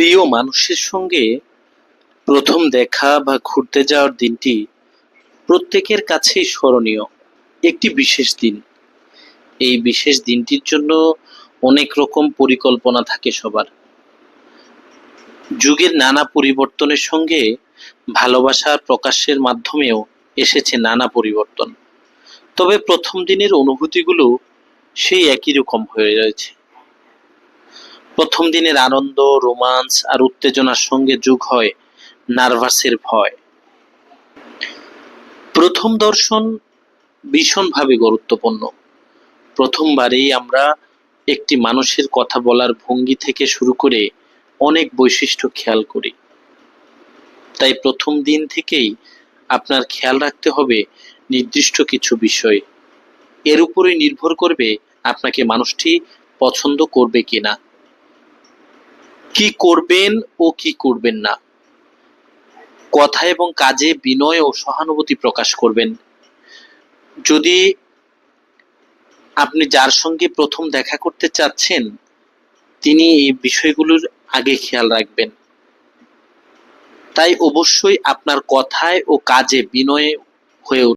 প্রিয় মানুষের সঙ্গে প্রথম দেখা বা ঘুরতে যাওয়ার দিনটি প্রত্যেকের কাছেই স্মরণীয়। একটি বিশেষ দিন। এই বিশেষ দিনটির জন্য অনেক রকম পরিকল্পনা থাকে সবার। যুগের নানা পরিবর্তনের সঙ্গে ভালোবাসার প্রকাশের মাধ্যমেও এসেছে নানা পরিবর্তন। তবে প্রথম দিনের অনুভূতিগুলো সেই একই রকম হয়ে রয়েছে। প্রথম দিনের আনন্দ, রোমান্স আর উত্তেজনার সঙ্গে যোগ হয় নার্ভাসের ভয়। প্রথম দর্শন ভীষণভাবে গুরুত্বপূর্ণ। প্রথমবারেই আমরা একটি মানুষের কথা বলার ভঙ্গি থেকে শুরু করে অনেক বৈশিষ্ট্য খেয়াল করি। তাই প্রথম দিন থেকেই আপনার খেয়াল রাখতে হবে নির্দিষ্ট কিছু বিষয়। এর উপরে নির্ভর করবে আপনাকে মানুষটি পছন্দ করবে কিনা। কি করবেন ও কি করবেন না। কথা এবং কাজে বিনয় ও সহানুভূতি প্রকাশ করবেন। যদি আপনি যার সঙ্গে প্রথম দেখা করতে চাচ্ছেন, তিনি এই বিষয়গুলোর আগে খেয়াল রাখবেন। তাই অবশ্যই আপনার কথায় ও কাজে বিনয় হয়ে